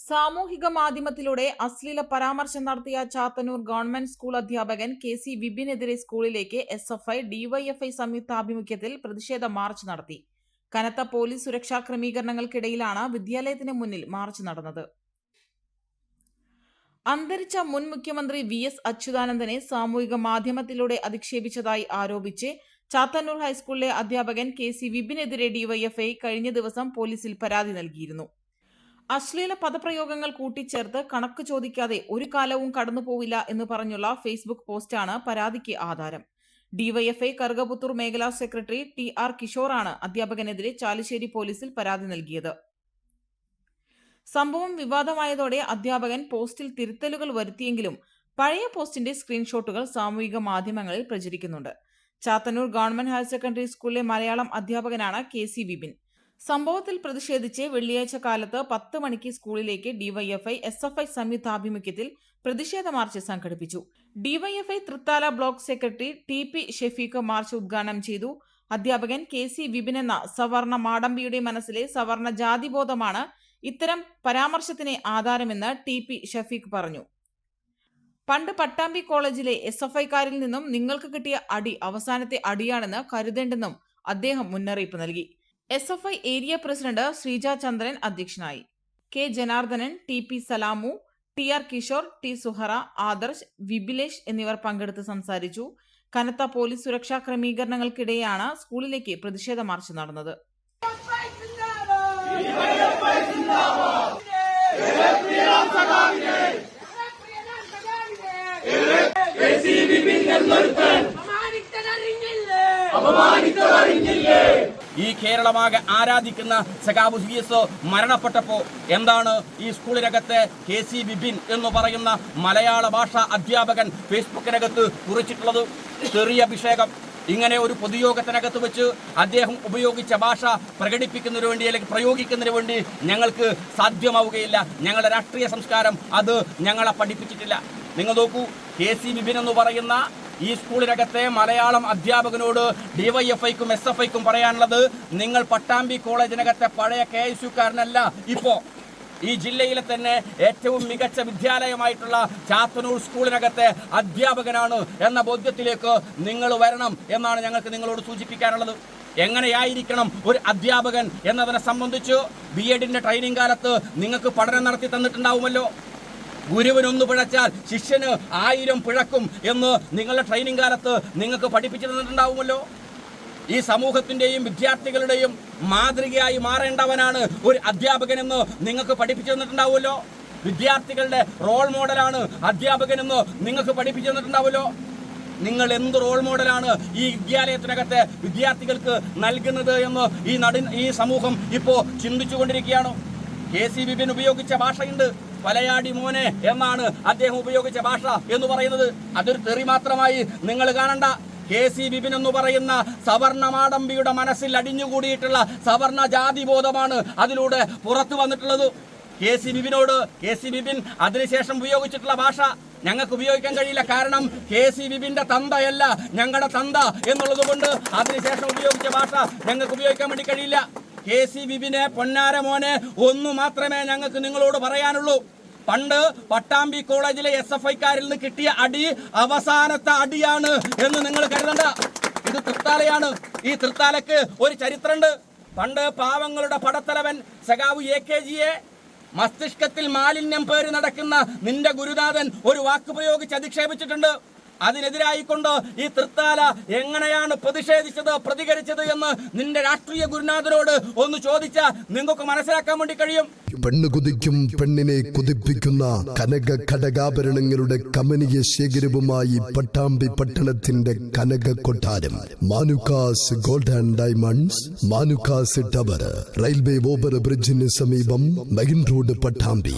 സാമൂഹിക മാധ്യമത്തിലൂടെ അശ്ലീല പരാമർശം നടത്തിയ ചാത്തന്നൂർ ഗവൺമെന്റ് സ്കൂൾ അധ്യാപകൻ കെ സി വിപിനെതിരെ സ്കൂളിലേക്ക് എസ് എഫ് ഐ ഡിവൈഎഫ്ഐ സംയുക്താഭിമുഖ്യത്തിൽ പ്രതിഷേധ മാർച്ച് നടത്തി. കനത്ത പോലീസ് സുരക്ഷാ ക്രമീകരണങ്ങൾക്കിടയിലാണ് വിദ്യാലയത്തിന് മുന്നിൽ മാർച്ച് നടന്നത്. അന്തരിച്ച മുൻ മുഖ്യമന്ത്രി വി എസ് അച്യുതാനന്ദനെ സാമൂഹിക മാധ്യമത്തിലൂടെ അധിക്ഷേപിച്ചതായി ആരോപിച്ച് ചാത്തന്നൂർ ഹൈസ്കൂളിലെ അധ്യാപകൻ കെ സി വിപിനെതിരെ ഡിവൈഎഫ്ഐ കഴിഞ്ഞ ദിവസം പോലീസിൽ പരാതി നൽകിയിരുന്നു. അശ്ലീല പദപ്രയോഗങ്ങൾ കൂട്ടിച്ചേർത്ത് കണക്ക് ചോദിക്കാതെ ഒരു കാലവും കടന്നുപോവില്ല എന്ന് പറഞ്ഞുള്ള ഫേസ്ബുക്ക് പോസ്റ്റാണ് പരാതിക്ക് ആധാരം. ഡിവൈഎഫ്ഐ കറുകപുത്തൂർ മേഖലാ സെക്രട്ടറി ടി ആർ കിഷോറാണ് അധ്യാപകനെതിരെ ചാലിശ്ശേരി പോലീസിൽ പരാതി നൽകിയത്. സംഭവം വിവാദമായതോടെ അധ്യാപകൻ പോസ്റ്റിൽ തിരുത്തലുകൾ വരുത്തിയെങ്കിലും പഴയ പോസ്റ്റിന്റെ സ്ക്രീൻഷോട്ടുകൾ സാമൂഹിക മാധ്യമങ്ങളിൽ പ്രചരിക്കുന്നുണ്ട്. ചാത്തന്നൂർ ഗവൺമെന്റ് ഹയർ സെക്കൻഡറി സ്കൂളിലെ മലയാളം അധ്യാപകനാണ് കെ സി വിപിൻ. സംഭവത്തിൽ പ്രതിഷേധിച്ച് വെള്ളിയാഴ്ച കാലത്ത് പത്ത് മണിക്ക് സ്കൂളിലേക്ക് ഡിവൈഎഫ്ഐ എസ് എഫ് ഐ സംയുക്താഭിമുഖ്യത്തിൽ പ്രതിഷേധ മാർച്ച് സംഘടിപ്പിച്ചു. DYFI Thrithala block secretary T P Shafeeq march ഉദ്ഘാടനം ചെയ്തു. അധ്യാപകൻ കെ സി വിപിൻ എന്ന സവർണ മാടമ്പിയുടെ മനസ്സിലെ സവർണ ജാതിബോധമാണ് ഇത്തരം പരാമർശത്തിന് ആധാരമെന്ന് ടി പി ഷഫീഖ് പറഞ്ഞു. പണ്ട് പട്ടാമ്പി കോളേജിലെ എസ് എഫ് ഐക്കാരിൽ നിന്നും നിങ്ങൾക്ക് കിട്ടിയ അടി അവസാനത്തെ അടിയാണെന്ന് കരുതേണ്ടെന്നും അദ്ദേഹം മുന്നറിയിപ്പ് നൽകി. S F I area president Sreeja Chandran അധ്യക്ഷനായി. K Janardhanan T P Salam T R Kishore T Suhara Adarsh Vipilesh എന്നിവർ പങ്കെടുത്ത് സംസാരിച്ചു. കനത്ത പോലീസ് സുരക്ഷാ ക്രമീകരണങ്ങൾക്കിടെയാണ് സ്കൂളിലേക്ക് പ്രതിഷേധ മാർച്ച് നടന്നത്. അപമാനിച്ചതറിഞ്ഞില്ലേ? ഈ കേരളമാകെ ആരാധിക്കുന്ന സഖാബു സി എസ് മരണപ്പെട്ടപ്പോ എന്താണ് ഈ സ്കൂളിനകത്ത് കെ സി ബിബിൻ എന്ന് പറയുന്ന മലയാള ഭാഷാ അധ്യാപകൻ ഫേസ്ബുക്കിനകത്ത് കുറിച്ചിട്ടുള്ളത്? ചെറിയ അഭിഷേകം. ഇങ്ങനെ ഒരു പൊതുയോഗത്തിനകത്ത് വെച്ച് അദ്ദേഹം ഉപയോഗിച്ച ഭാഷ പ്രകടിപ്പിക്കുന്നതിന് വേണ്ടി അല്ലെങ്കിൽ പ്രയോഗിക്കുന്നതിന് വേണ്ടി ഞങ്ങൾക്ക് സാധ്യമാവുകയില്ല. ഞങ്ങളുടെ രാഷ്ട്രീയ സംസ്കാരം അത് ഞങ്ങളെ പഠിപ്പിച്ചിട്ടില്ല. നിങ്ങൾ നോക്കൂ കെ സി ബിബിൻ എന്ന് പറയുന്ന ഈ സ്കൂളിനകത്തെ മലയാളം അധ്യാപകനോട് ഡിവൈഎഫ്ഐക്കും എസ് എഫ് ഐക്കും പറയാനുള്ളത് നിങ്ങൾ പട്ടാമ്പി കോളേജിനകത്തെ പഴയ കെ എസ് യുക്കാരനല്ല. ഇപ്പോ ഈ ജില്ലയിലെ തന്നെ ഏറ്റവും മികച്ച വിദ്യാലയമായിട്ടുള്ള ചാത്തനൂർ സ്കൂളിനകത്തെ അധ്യാപകനാണ് എന്ന ബോധ്യത്തിലേക്ക് നിങ്ങൾ വരണം എന്നാണ് ഞങ്ങൾക്ക് നിങ്ങളോട് സൂചിപ്പിക്കാനുള്ളത്. എങ്ങനെയായിരിക്കണം ഒരു അധ്യാപകൻ എന്നതിനെ സംബന്ധിച്ച് ബി എഡിന്റെ ട്രെയിനിങ് കാലത്ത് നിങ്ങൾക്ക് പഠനം നടത്തി തന്നിട്ടുണ്ടാവുമല്ലോ. ഗുരുവിനൊന്ന് പിഴച്ചാൽ ശിഷ്യന് ആയിരം പിഴക്കും എന്ന് നിങ്ങളുടെ ട്രെയിനിങ് കാലത്ത് നിങ്ങൾക്ക് പഠിപ്പിച്ചു തന്നിട്ടുണ്ടാവുമല്ലോ ഈ സമൂഹത്തിന്റെയും വിദ്യാർത്ഥികളുടെയും മാതൃകയായി മാറേണ്ടവനാണ് ഒരു അധ്യാപകനെന്ന് നിങ്ങൾക്ക് പഠിപ്പിച്ചു തന്നിട്ടുണ്ടാവുമല്ലോ വിദ്യാർത്ഥികളുടെ റോൾ മോഡലാണ് അധ്യാപകനെന്ന് നിങ്ങൾക്ക് പഠിപ്പിച്ചു തന്നിട്ടുണ്ടാവുമല്ലോ നിങ്ങൾ എന്ത് റോൾ മോഡലാണ് ഈ വിദ്യാലയത്തിനകത്തെ വിദ്യാർത്ഥികൾക്ക് നൽകുന്നത് എന്ന് ഈ നടൻ ഈ സമൂഹം ഇപ്പോൾ ചിന്തിച്ചുകൊണ്ടിരിക്കുകയാണ്. കെ സി ബിബിൻ ഉപയോഗിച്ച ഭാഷയുണ്ട്. പലയാടി മോനെ എന്നാണ് അദ്ദേഹം ഉപയോഗിച്ച ഭാഷ എന്ന് പറയുന്നത്. അതൊരു തെറി മാത്രമായി നിങ്ങൾ കാണണ്ട. കെ സി ബിപിൻ എന്ന് പറയുന്ന സവർണ സവർണമാടമ്പിയുടെ മനസ്സിൽ അടിഞ്ഞുകൂടിയിട്ടുള്ള സവർണ ജാതി ബോധമാണ് അതിലൂടെ പുറത്തു വന്നിട്ടുള്ളത്. കെ സി ബിപിനോട് കെ സി ബിപിൻ അതിനുശേഷം ഉപയോഗിച്ചിട്ടുള്ള ഭാഷ ഞങ്ങൾക്ക് ഉപയോഗിക്കാൻ കഴിയില്ല. കാരണം കെ സി ബിബിന്റെ തന്തയല്ല ഞങ്ങളുടെ തന്ത എന്നുള്ളത് കൊണ്ട് അതിനുശേഷം ഉപയോഗിച്ച ഭാഷ ഞങ്ങൾക്ക് ഉപയോഗിക്കാൻ വേണ്ടി കഴിയില്ല. കെ സി ബിബിനെ പൊന്നാര മോനെ ഒന്നു മാത്രമേ ഞങ്ങൾക്ക് നിങ്ങളോട് പറയാനുള്ളൂ. പണ്ട് പട്ടാമ്പി കോളേജിലെ എസ് എഫ് ഐക്കാരിൽ നിന്ന് കിട്ടിയ അടി അവസാനത്തെ അടിയാണ് എന്ന് നിങ്ങൾ കരുതണ്ട. ഇത് തൃത്താലയാണ്. ഈ തൃത്താലക്ക് ഒരു ചരിത്രമുണ്ട് പണ്ട് പാവങ്ങളുടെ പടത്തലവൻ സഖാവ് എ കെ ജിയെ മസ്തിഷ്കത്തിൽ മാലിന്യം പേര് നടക്കുന്ന നിന്റെ ഗുരുനാഥൻ ഒരു വാക്ക് പ്രയോഗിച്ച് അധിക്ഷേപിച്ചിട്ടുണ്ട് അതിനെതിരായിക്കൊണ്ട് ഈ തൃത്താല എങ്ങനെയാണ് പ്രതിഷേധിച്ചത് പ്രതികരിച്ചത് എന്ന് നിന്റെ രാഷ്ട്രീയ ഗുരുനാഥനോട് ഒന്ന് ചോദിച്ചാൽ നിങ്ങൾക്ക് മനസ്സിലാക്കാൻ വേണ്ടി കഴിയും. പെണ്ണ് കുതിക്കും പെണ്ണിനെ കുതിപ്പിക്കുന്ന കനക ഘടകാഭരണങ്ങളുടെ കമനീയ ശേഖരവുമായി പട്ടാമ്പി പട്ടണത്തിന്റെ കനക കൊട്ടാരം. Manukkas gold and diamonds Manukkas tower railway over ബ്രിഡ്ജിന് സമീപം മെയിൻ റോഡ് പട്ടാമ്പി.